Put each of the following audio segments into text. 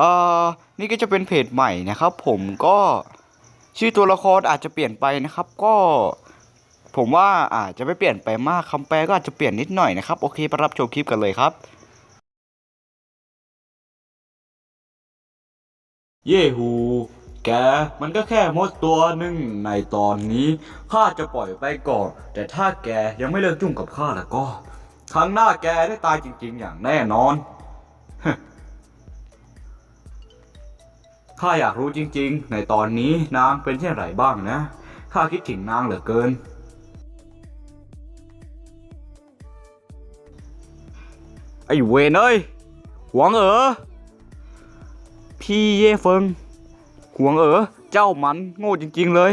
เอ่อนี่ก็จะเป็นเพจใหม่นะครับผมก็ชื่อตัวละครอาจจะเปลี่ยนไปนะครับ ก็ผมว่าอาจจะไม่เปลี่ยนไปมากคำแปลก็อาจจะเปลี่ยนนิดหน่อยนะครับ โอเคไปรับชมคลิปกันเลยครับ เย่ฮูแกมันก็แค่มดตัวหนึ่งในตอนนี้ข้าจะปล่อยไปก่อน แต่ถ้าแกยังไม่เลิกยุ่งกับข้าแล้วก็ ครั้งหน้าแกได้ตายจริง ๆ อย่างแน่นอน ข้าอยากรู้จริงๆ ในตอนนี้นางเป็นเช่นไรบ้างนะ ข้าคิดถึงนางเหลือเกิน ไอ้เวนเอ้ย หวงเอ๋อ พี่เย่เฟิง หวงเอ๋อ เจ้ามันโง่จริงๆเลย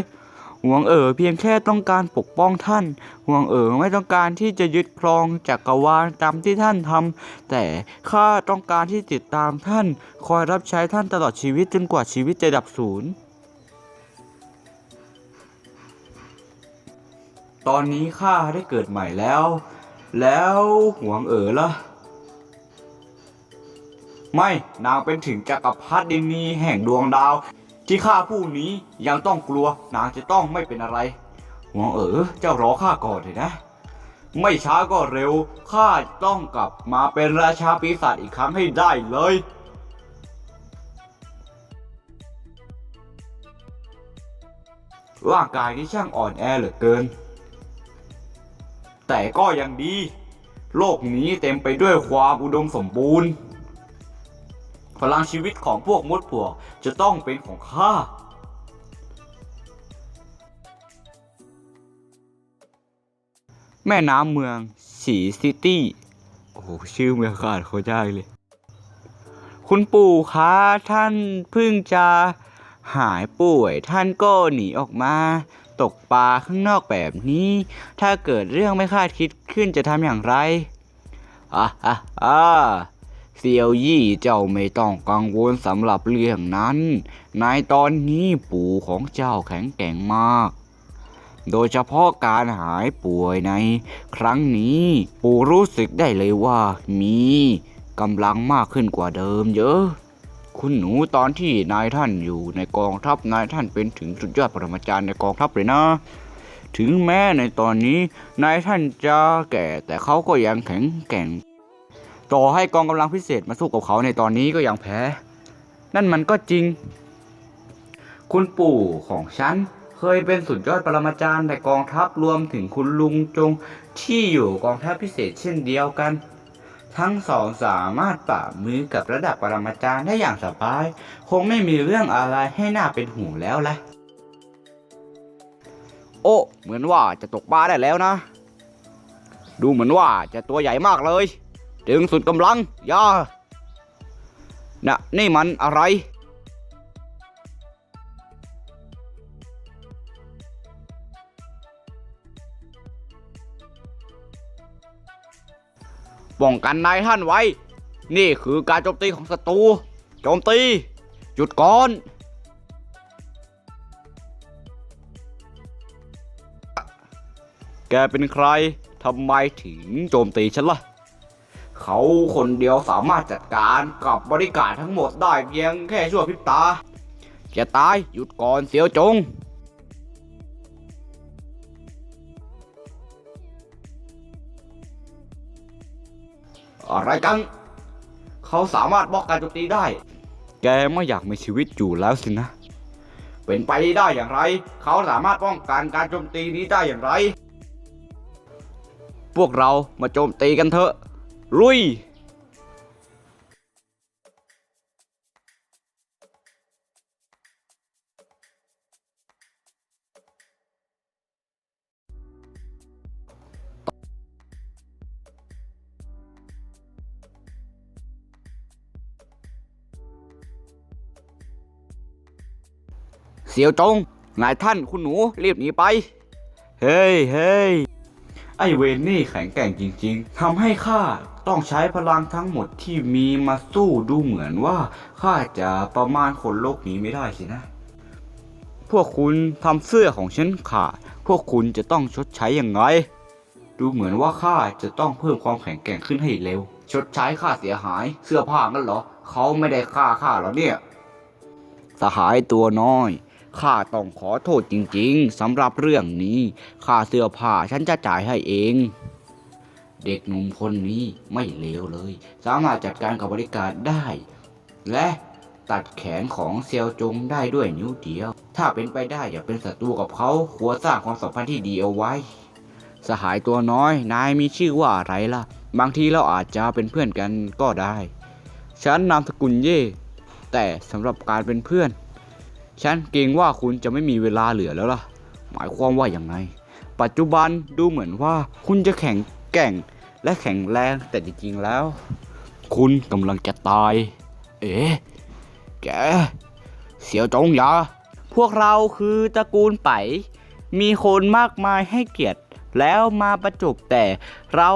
หวงเอ๋อเพียงแค่ต้องการปกป้องท่านหวงเอ๋อไม่ต้องการที่จะยึดครองจักรวาลตามที่ท่านทำแต่ข้าต้องการที่ติดตามท่าน คอยรับใช้ท่านตลอดชีวิตจนกว่าชีวิตจะดับสูญตอนนี้ข้าได้เกิดใหม่แล้ว แล้วหวงเอ๋อล่ะไม่นางเป็นถึงจักรพรรดินีแห่งดวงดาว ที่ข้าผู้นี้ยังต้องกลัวนางจะต้องไม่เป็นอะไรหวงเอ๋อเจ้ารอข้าก่อนเลยนะ ไม่ช้าก็เร็วข้าต้องกลับมาเป็นราชาปีศาจอีกครั้งให้ได้เลยร่างกายนี้ช่างอ่อนแอเหลือเกิน แต่ก็ยังดี โลกนี้เต็มไปด้วยความอุดมสมบูรณ์ พลังชีวิตของพวกมดปวกจะต้องเป็นของข้าแม่น้ำเมืองสีซิตี้ โอ้โห ชื่อเมืองขาดเขาได้เลย คุณปู่คะท่านเพิ่งจะหายป่วย ท่านก็หนีออกมา ตกปลาข้างนอกแบบนี้ ถ้าเกิดเรื่องไม่คาดคิดขึ้นจะทำอย่างไรอะอะอะ เซียวยี่เจ้าไม่ต้องกังวลสำหรับเรื่องนั้น ในตอนนี้ปู่ของเจ้าแข็งแกร่งมาก โดยเฉพาะการหายป่วยในครั้งนี้ ปู่รู้สึกได้เลยว่ามีกำลังมากขึ้นกว่าเดิมเยอะ คุณหนูตอนที่นายท่านอยู่ในกองทัพนายท่านเป็นถึงสุดยอดปรมาจารย์ในกองทัพเลยนะถึงแม้ในตอนนี้นายท่านจะแก่แต่เขาก็ยังแข็งแกร่ง ต่อให้กองกำลังพิเศษมาสู้กับเขาในตอนนี้ก็ยังแพ้ นั่นมันก็จริง คุณปู่ของฉันเคยเป็นสุดยอดปรมาจารย์ในกองทัพรวมถึงคุณลุงจงที่อยู่กองทัพพิเศษเช่นเดียวกัน ทั้งสองสามารถปรามือกับระดับปรมาจารย์ได้อย่างสบาย คงไม่มีเรื่องอะไรให้น่าเป็นห่วงแล้วละโอ้ เหมือนว่าจะตกปลาได้แล้วนะ ดูเหมือนว่าจะตัวใหญ่มากเลย ดึงสุดกำลังย่าน่ะนี่มันอะไร ป้องกันนายท่านไว้ นี่คือการโจมตีของศัตรู โจมตี หยุดก่อนแกเป็นใคร ทำไมถึงโจมตีฉันล่ะ เขาคนเดียวสามารถจัดการกับบริการทั้งหมดได้เพียงแค่ชั่วพริบตา จะตายหยุดก่อนเสียวจงอะไรกัน เขาสามารถบล็อกการโจมตีได้ แกไม่อยากมีชีวิตอยู่แล้วสินะ เป็นไปได้อย่างไร เขาสามารถป้องกันการโจมตีนี้ได้อย่างไร พวกเรามาโจมตีกันเถอะ ลุยเสียวจงนายท่านคุณหนูรีบหนีไป เฮ้ยเฮ้ย ไอเวนนี่แข็งแกร่งจริงๆทำให้ข้าต้องใช้พลังทั้งหมดที่มีมาสู้ดูเหมือนว่าข้าจะประมาณคนโลกนี้ไม่ได้สินะ พวกคุณทำเสื้อของฉันขาด พวกคุณจะต้องชดใช้อย่างไร ดูเหมือนว่าข้าจะต้องเพิ่มความแข็งแกร่งขึ้นให้เร็ว ชดใช้ค่าเสียหายเสื้อผ้างั้นเหรอ เขาไม่ได้ฆ่าข้าหรอเนี่ย สหายตัวน้อย ข้าต้องขอโทษจริงๆสำหรับเรื่องนี้ค่าเสื้อผ้าฉันจะจ่ายให้เอง เด็กหนุ่มคนนี้ไม่เลวเลย สามารถจัดการกับบริการได้ และตัดแขนของเซียวจงได้ด้วยนิ้วเดียว ถ้าเป็นไปได้อย่าเป็นศัตรูกับเขาควรสร้างความสัมพันธ์ที่ดีเอาไว้ สหายตัวน้อย นายมีชื่อว่าอะไรล่ะ บางทีเราอาจจะเป็นเพื่อนกันก็ได้ ฉันนามสกุลเย่ แต่สำหรับการเป็นเพื่อน ฉันเกรงว่าคุณจะไม่มีเวลาเหลือแล้วล่ะ หมายความว่าอย่างไง ปัจจุบันดูเหมือนว่าคุณจะแข็งแกร่งและแข็งแรงแต่จริงๆแล้ว คุณกำลังจะตาย เอ๊ะแก เสียวจงยาพวกเราคือตระกูลไป มีคนมากมายให้เกียรติแล้วมาประจบแต่เรา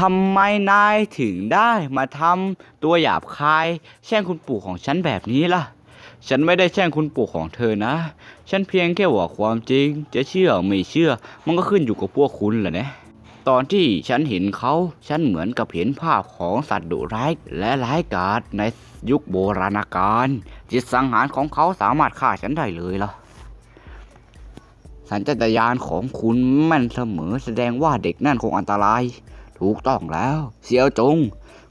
ทำไมนายถึงได้มาทำตัวหยาบคาย แช่งคุณปู่ของฉันแบบนี้ล่ะ ฉันไม่ได้แช่งคุณปู่ของเธอนะ ฉันเพียงแค่ว่าความจริง จะเชื่อไม่เชื่อ มันก็ขึ้นอยู่กับพวกคุณแหละนะ ตอนที่ฉันเห็นเขา ฉันเหมือนกับเห็นภาพของสัตว์ดุร้ายและร้ายกาจในยุคโบราณกาล จิตสังหารของเขาสามารถฆ่าฉันได้เลยล่ะสัญชาตญาณของคุณแม่นเสมอแสดงว่าเด็กนั่นคงอันตราย ถูกต้องแล้ว เสียวจง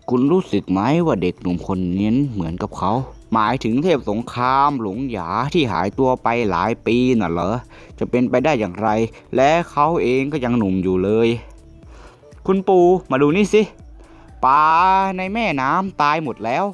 คุณรู้สึกไหมว่าเด็กหนุ่มคนนี้เหมือนกับเขา หมายถึงเทพสงครามหลงหยาที่หายตัวไปหลายปีน่ะเหรอ จะเป็นไปได้อย่างไร และเขาเองก็ยังหนุ่มอยู่เลย คุณปูมาดูนี่สิปลาในแม่น้ำตายหมดแล้ว